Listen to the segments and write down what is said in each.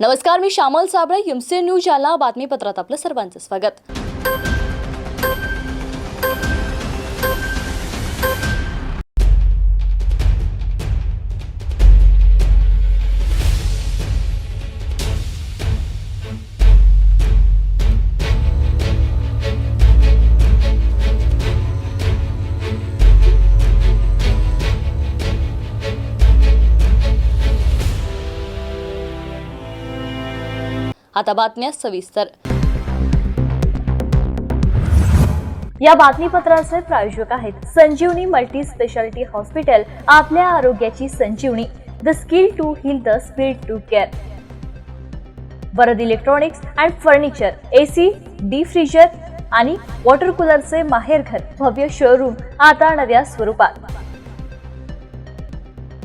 नमस्कार मी श्यामल साबळे हिमसे न्यूज याला बातमीपत्रात आपलं सर्वांचं स्वागत. आता बातम्या सविस्तर. या बातमीपत्राचे प्रायोजक आहेत संजीवनी मल्टी स्पेशालिटी हॉस्पिटल आपल्या आरोग्याची Sanjeevani the skill to heal the speed to care. Varad electronics and furniture AC D freezer आणि वॉटर कूलरचे माहेरघर भव्य शोरूम आता नव्या स्वरूपात.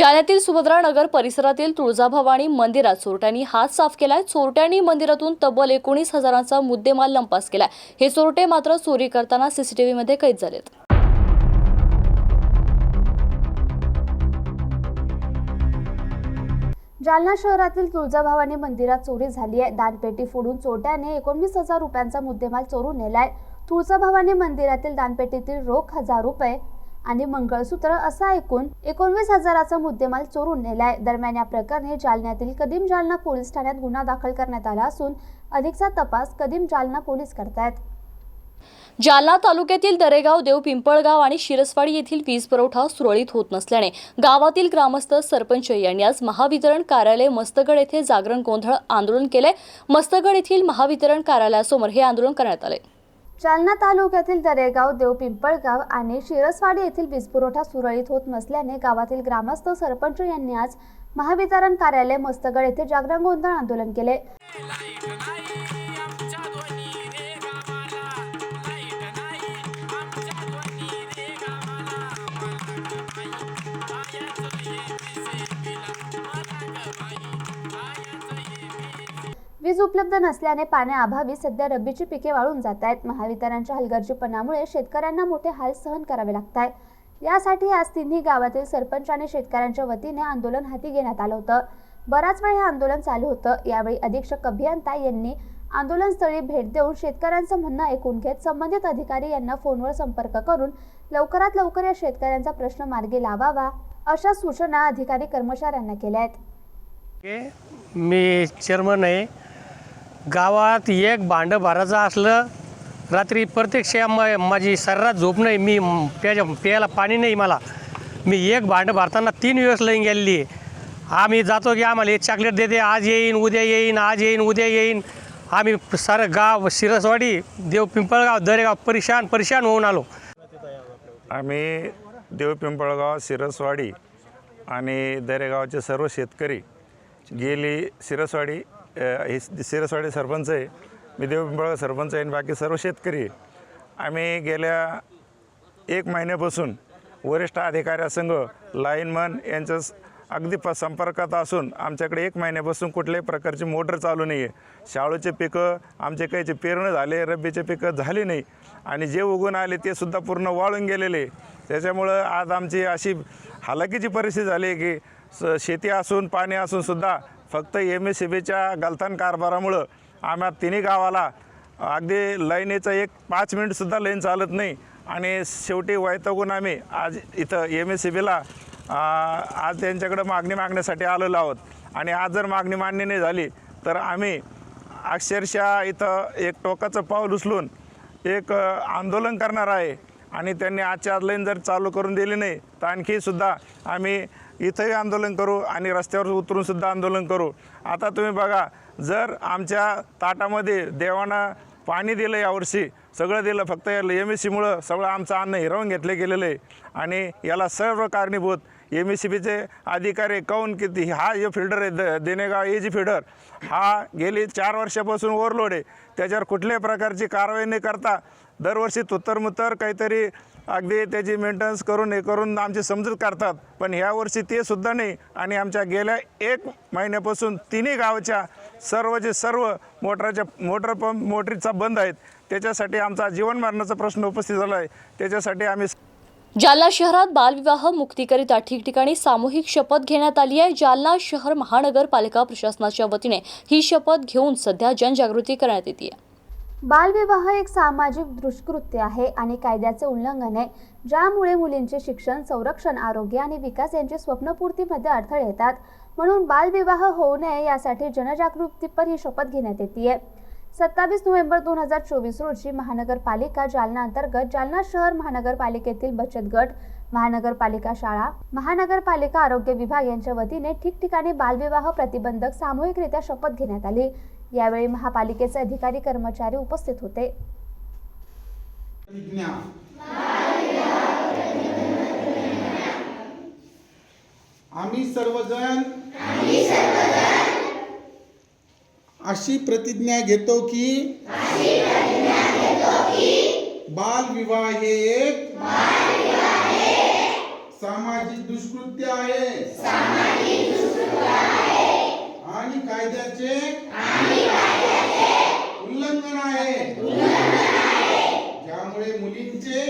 जालन्यातील सुभद्रानगर परिसरातील तुळजाभवानी मंदिरात चोरट्यांनी हात साफ केलाय. चोरट्यांनी मंदिरातून तब्बल एकोणीस हजारांचा मुद्देमाल लंपास केलाय. हे चोरटे मात्र चोरी करताना सीसीटीव्ही मध्ये कैद झालेत. जालना शहरातील तुळजाभवानी मंदिरात चोरी झाली आहे. दानपेटी फोडून चोरट्याने एकोणवीस हजार रुपयांचा मुद्देमाल चोरून नेलाय. तुळजाभवानी मंदिरातील दानपेटीतील रोख हजार रुपये आणि मंगळसूत्र असा ऐकून एकोणवीस हजाराचा मुद्देमाल चोरून नेलाय. दरम्यान या प्रकरणी जालन्यातील कदीम जालना पोलीस ठाण्यात गुन्हा दाखल करण्यात आला असून अधिकचा तपास कदीम जालना पोलीस करतायत. जालना तालुक्यातील दरेगाव देव पिंपळगाव आणि शिरसवाडी येथील वीज पुरवठा सुरळीत होत नसल्याने गावातील ग्रामस्थ सरपंच यांनी आज महावितरण कार्यालय मस्तगड येथे जागरण गोंधळ आंदोलन केले मस्तगड येथील महावितरण कार्यालयासमोर हे आंदोलन करण्यात आले जालना तालुक्यातील दरेगाव देव पिंपळगाव आणि शिरसवाडी येथील वीजपुरवठा सुरळीत होत नसल्याने गावातील ग्रामस्थ सरपंच यांनी आज महावितरण कार्यालय मस्तगड येथे जागरण गोंधळ आंदोलन केले. उपलब्ध नसल्याने पाण्याअभावी सध्या रब्बीची पिके वाळून जात आहेत. महावितरणच्या हलगर्जीपणामुळे शेतकऱ्यांना मोठे हाल सहन करावे लागत आहेत. यासाठी आज तिन्ही गावातील सरपंच आणि शेतकऱ्यांच्या वतीने आंदोलन हाती घेण्यात आलं होतं. बराच वेळ हे आंदोलन चालू होतं. यावेळी अधीक्षक अभियंता यांनी आंदोलनस्थळी भेट देऊन शेतकऱ्यांचं म्हणणं ऐकून घेत संबंधित अधिकारी यांना फोनवर संपर्क करून लवकरात लवकर या शेतकऱ्यांचा प्रश्न मार्गी लावावा अशा सूचना अधिकारी कर्मचाऱ्यांना केल्या आहेत. मी चेअरमन आहे. गावात एक भांडं भरायचं असलं रात्री प्रत्यक्ष मा- माझी सर्रात झोप नाही मी प्याच्या प्यायला पाणी नाही मला. मी एक भांडं भरताना तीन दिवस लाईन गेलेली आम्ही जातो की आम्हाला एक चॉकलेट देते आज येईन उद्या येईन आज येईन उद्या येईन. आम्ही सारं गाव शिरसवाडी देव पिंपळगाव दरेगाव परेशान परेशान होऊन आलो. आम्ही देवपिंपळगाव शिरसवाडी आणि दरेगावचे सर्व शेतकरी गेली शिरसवाडी हे सिरसवाडी सरपंच आहे मी देवपिंपळगाव सरपंच आहे आणि बाकी सर्व शेतकरी आहे. आम्ही गेल्या एक महिन्यापासून वरिष्ठ अधिकाऱ्यासंघ लाईनमन यांच्या अगदी प संपर्कात असून आमच्याकडे एक महिन्यापासून कुठल्याही प्रकारची मोटर चालू नाही आहे शाळूचे पिकं आमचे काहीचे पेरणं झाले रब्बीचे पिकं झाली नाही आणि जे उगून आले ते सुद्धा पूर्ण वाळून गेलेले. त्याच्यामुळं आज आमची अशी हालाकीची परिस्थिती झाली आहे की स शेती असून पाणी असून सुद्धा फक्त एम एस सी बीच्या गलथान कारभारामुळं आम्हा तिन्ही गावाला अगदी लाईनीचं एक पाच मिनिटसुद्धा लाईन चालत नाही. आणि शेवटी वैतागून आम्ही आज इथं एम एस सी बीला आज त्यांच्याकडं मागणी मागण्यासाठी आलेलो आहोत. आणि आज जर मागणी मान्य नाही झाली तर आम्ही अक्षरशः इथं एक टोकाचं पाऊल उचलून एक आंदोलन करणार आहे. आणि त्यांनी आजच्या आज लाईन जर चालू करून दिली नाही तर आणखीसुद्धा आम्ही इथंही आंदोलन करू आणि रस्त्यावर उतरूनसुद्धा आंदोलन करू. आता तुम्ही बघा जर आमच्या ताटामध्ये देवानं पाणी दिलं यावर्षी सगळं दिलं फक्त या एम एस सीमुळं सगळं आमचं अन्न हिरावून घेतलं गेलेलं आहे आणि याला सर्व कारणीभूत एम एस सी बीचे अधिकारी काऊन किती हा जो फिल्डर आहे द देणेगाव ए जी फिल्डर हा गेली चार वर्षापासून ओव्हरलोड आहे. त्याच्यावर कुठल्याही प्रकारची कारवाई न करता दरवर्षी तुत्तरमुत्तर काहीतरी अगदी त्याची मेंटेनन्स करून हे करून आमची समजूत करतात पण ह्या वर्षी ते सुद्धा नाही. आणि आमच्या गेल्या एक महिन्यापासून तिन्ही गावच्या सर्वचे सर्व मोटरच्या मोटर पंप मोटरीचा बंद आहेत. त्याच्यासाठी आमचा जीवन मारण्याचा प्रश्न उपस्थित झाला आहे. त्याच्यासाठी आम्ही जालना शहरात बालविवाह मुक्तीकरिता ठिकठिकाणी सामूहिक शपथ घेण्यात आली आहे. जालना शहर महानगरपालिका प्रशासनाच्या वतीने ही शपथ घेऊन सध्या जनजागृती करण्यात येते. आहे बालविवाह एक सामाजिक दुष्कृत्य आहे आणि कायद्याचे उल्लंघन आहे ज्यामुळे मुलींचे शिक्षण संरक्षण आरोग्य आणि विकास यांची स्वप्नपूर्तीमध्ये अडथळे येतात. म्हणून बालविवाह होऊ नये यासाठी जनजागृतीपर ही शपथ घेण्यात येते सत्तावीस नोव्हेंबर दोन हजार चोवीस रोजी महानगरपालिका जालना अंतर्गत जालना शहर महानगरपालिकेतील बचत गट महानगरपालिका शाळा महानगरपालिका आरोग्य विभाग यांच्या वतीने ठिकठिकाणी बालविवाह प्रतिबंधक सामूहिकरित्या शपथ घेण्यात आली. यावेळी महापालिकेचे अधिकारी कर्मचारी उपस्थित होते. आम्ही सर्वजण अशी प्रतिज्ञा घेतो की बाल विवाह हे एक सामाजिक दुष्कृत्य आहे. आणि कायद्याचे उल्लंघन आहे ज्यामुळे मुलींचे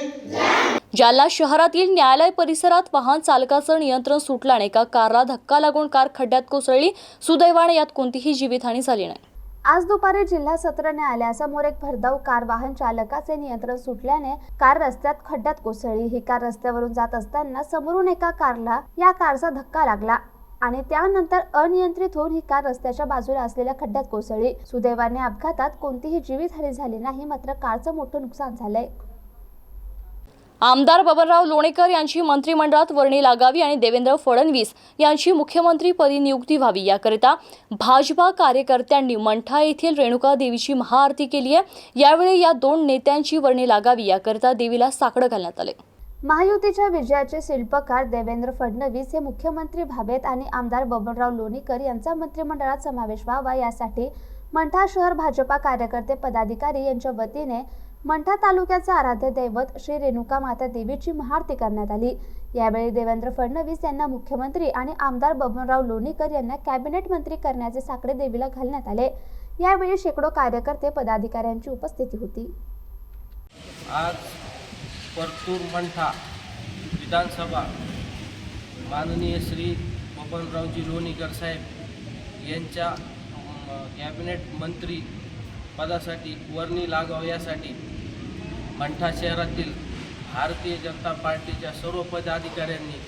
जालना शहरातील न्यायालय परिसरात वाहन चालकाचं नियंत्रण सुटल्याने एका कारला धक्का लागून कार खड्ड्यात कोसळली. सुदैवाने यात कोणतीही जीवितहानी झाली नाही. आज दुपारी जिल्हा सत्र न्यायालयासमोर एक भरधाव कार वाहन चालकाचे नियंत्रण सुटल्याने कार रस्त्यात खड्ड्यात कोसळली. ही कार रस्त्यावरून जात असताना समोरून एका कारला या कारचा धक्का लागला आणि त्यानंतर अनियंत्रित होऊन ही कार रस्त्याच्या बाजूला असलेल्या खड्ड्यात कोसळली. सुदैवाने अपघातात कोणतीही जीवितहानी झाली नाही मात्र कारचं मोठं नुकसान झालंय. आमदार बबनराव लोणेकर यांची मंत्रिमंडळात वर्णी लागावी आणि देवेंद्र फडणवीस यांची मुख्यमंत्रीपदी नियुक्ती व्हावी. याकरिता भाजपा कार्यकर्त्यांनी मंठा येथील रेणुका देवीची महाआरती केली आहे. यावेळी या दोन नेत्यांची वर्णी लागावी. याकरिता देवीला साकडं घालण्यात आले. महायुतीच्या विजयाचे शिल्पकार देवेंद्र फडणवीस हे मुख्यमंत्री व्हावेत आणि आमदार बबनराव लोणीकर यांचा मंत्रिमंडळात समावेश व्हावा यासाठी मंठा शहर भाजपा कार्यकर्ते पदाधिकारी यांच्या वतीने मंठा तालुक्याचं आराध्य दैवत श्री रेणुका माता देवीची महाआरती करण्यात आली. यावेळी देवेंद्र फडणवीस यांना मुख्यमंत्री आणि आमदार बबनराव लोणीकर यांना कॅबिनेट मंत्री करण्याचे साकडे देवीला घालण्यात आले. यावेळी शेकडो कार्यकर्ते पदाधिकाऱ्यांची उपस्थिती होती. आज परतूर मंठा विधानसभा माननीय श्री बबनरावजी लोणीकर साहेब यांच्या कॅबिनेट मंत्री पदासाठी वर्णी लागाव यासाठी मंठा शहरातील भारतीय जनता पार्टीच्या सर्व पदाधिकाऱ्यांनी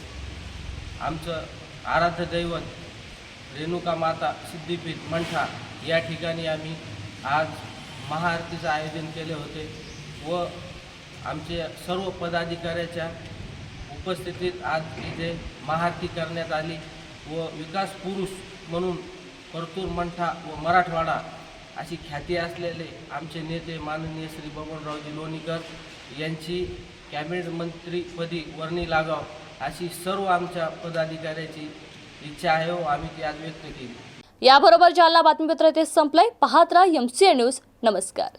आमचं आराध्य दैवत रेणुका माता सिद्धिपीठ मंठा या ठिकाणी आम्ही आज महाआरतीचं आयोजन केले होते व आमचे सर्व पदाधिकाऱ्याच्या उपस्थितीत आज इथे महाआरती करण्यात आली व विकास पुरुष म्हणून परतूर मंठा व मराठवाडा अशी ख्याती असलेले आमचे नेते माननीय श्री बबनरावजी लोणीकर यांची कॅबिनेट मंत्रीपदी वर्णी लागाव अशी सर्व आमच्या पदाधिकाऱ्याची इच्छा आहे व आम्ही ती आज व्यक्त केली. याबरोबर जालना बातमीपत्र येथे संपलंय. पाहत राहा एम सी न्यूज नमस्कार.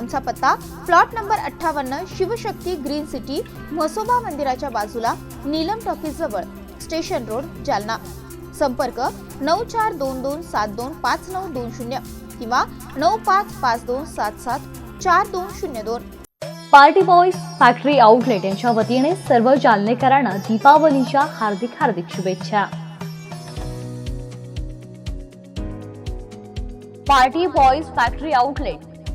आमचा पत्ता प्लॉट नंबर अठ्ठावन्न शिवशक्ती ग्रीन सिटी म्हसोबा मंदिराच्या बाजूला नीलम टॉकीज जवळ स्टेशन रोड जालना. संपर्क नऊ चार दोन दोन सात दोन पाच नऊ दोन शून्य किंवा नऊ पाच पाच दोन सात सात चार दोन शून्य दोन. पार्टी बॉईज फॅक्टरी आउटलेट यांच्या वतीने सर्व जालनेकरांना दीपावलीच्या हार्दिक हार्दिक शुभेच्छा. Party boys factory outlet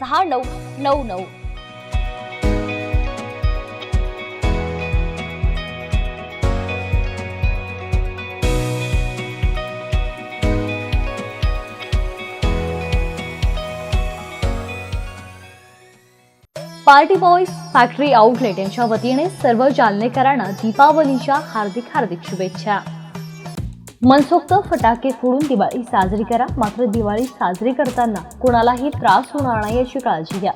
सहा नऊ नऊ नऊ. पार्टी बॉईज फॅक्टरी आउटलेट यांच्या वतीने सर्व जालनेकरांना दीपावलीच्या हार्दिक हार्दिक शुभेच्छा. मनसोक्त फटाके फोडून दिवाळी साजरी करा. मात्र दिवाळी साजरी करताना कोणालाही त्रास होणार नाही याची काळजी घ्या.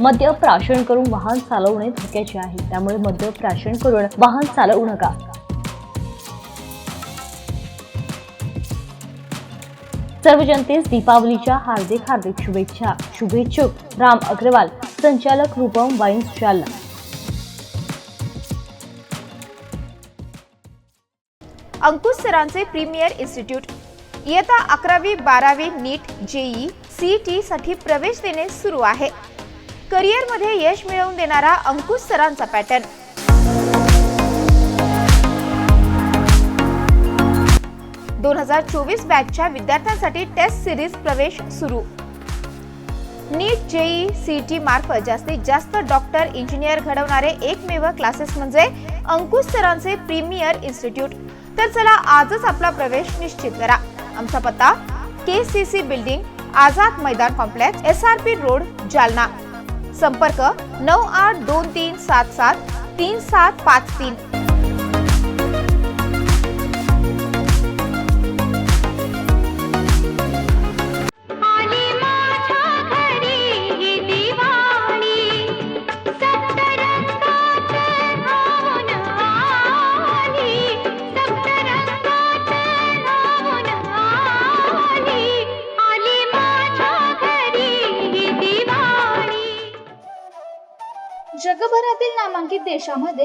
मद्य प्राशन करून वाहन चालवणे धोक्याचे आहे. त्यामुळे मद्य प्राशन करून वाहन चालवू नका. सर्व जनतेस दीपावलीच्या हार्दिक हार्दिक शुभेच्छा. शुभेच्छुक राम अग्रवाल संचालक रूपम वाईन्स जालना अंकुश सरांचे प्रीमियर इन्स्टिट्यूट. इयत्ता अकरावी बारावी नीट जेई सी साठी प्रवेश देणे सुरू आहे. करिअरमध्ये यश मिळवून देणारा अंकुश सरांचा पॅटर्न. दोन हजार चोवीस बॅचच्या विद्यार्थ्यांसाठी टेस्ट सिरीज प्रवेश सुरू. नीट जेई सीईटी मार्फत जास्तीत जास्त डॉक्टर इंजिनियर घडवणारे एकमेव क्लासेस म्हणजे अंकुश सरांचे प्रीमियर इन्स्टिट्यूट. तर चला आजच आपला प्रवेश निश्चित करा. आमचा पत्ता K C C building Azad Maidan complex S R P road Jalna. संपर्क नऊ आठ दोन तीन सात सात तीन सात पाच तीन.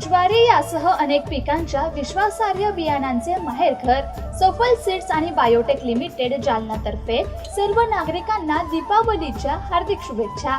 ज्वारी यासह अनेक पिकांच्या विश्वासार्ह बियाणांचे माहेरघर सफल सीड्स आणि बायोटेक लिमिटेड जालना तर्फे सर्व नागरिकांना दीपावलीच्या हार्दिक शुभेच्छा.